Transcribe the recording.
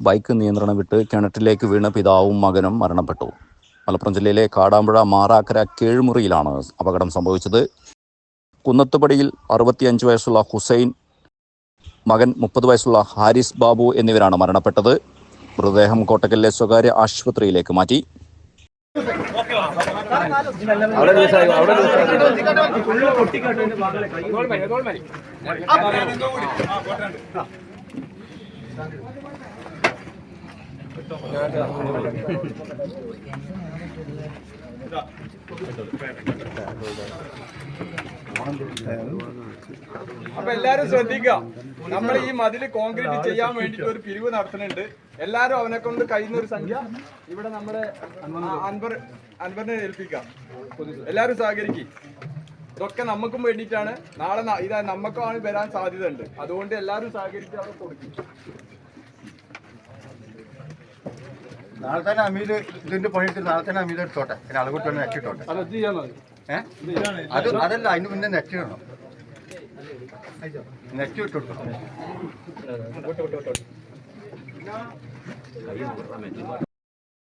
Bike നിയന്ത്രണം വിട്ട് കിണറ്റിലേക്ക് വീണ് പിതാവും മകനും മരണപ്പെട്ടു. മലപ്പുറം ജില്ലയിലെ കാടാമ്പുഴ മാറാക്കര കേഴുമുറിയിലാണ് അപകടം സംഭവിച്ചത്. കുന്നത്തുപടിയിൽ അറുപത്തിയഞ്ച് വയസ്സുള്ള ഹുസൈൻ മകൻ മുപ്പത് വയസ്സുള്ള ഹാരിസ് ബാബു എന്നിവരാണ് മരണപ്പെട്ടത്. മൃതദേഹം കോട്ടക്കലിലെ സ്വകാര്യ ആശുപത്രിയിലേക്ക് മാറ്റി. അപ്പൊ എല്ലാരും ശ്രദ്ധിക്കുക. നമ്മൾ ഈ മതിൽ കോൺക്രീറ്റ് ചെയ്യാൻ വേണ്ടിട്ട് ഒരു പിരിവ് നടത്തുന്നുണ്ട്. എല്ലാരും അവനെ കൊണ്ട് കഴിയുന്ന ഒരു സംഖ്യ ഇവിടെ നമ്മുടെ അൻവർ അൻവറിനെ ഏൽപ്പിക്കാം. എല്ലാരും സഹകരിക്കും. ഇതൊക്കെ നമുക്കും വേണ്ടിയിട്ടാണ്. നാളെ ഇതാ നമുക്കാണ് വരാൻ സാധ്യത ഉണ്ട് അതുകൊണ്ട് എല്ലാവരും സഹകരിച്ച് അവിടെ കൊടുക്കും. നാളെ തന്നെ അമീൽ ഇതിന്റെ പണിയിട്ട് നാളെ തന്നെ അമീൽ എടുത്തോട്ടെ പിന്നെ അളകൂട്ട് തന്നെ നെറ്റിട്ടോട്ടെ ഏഹ് അത് അതല്ല അതിന് മുന്നേ നെറ്റ് ഇടണം നെറ്റ് ഇട്ടോട്ടോ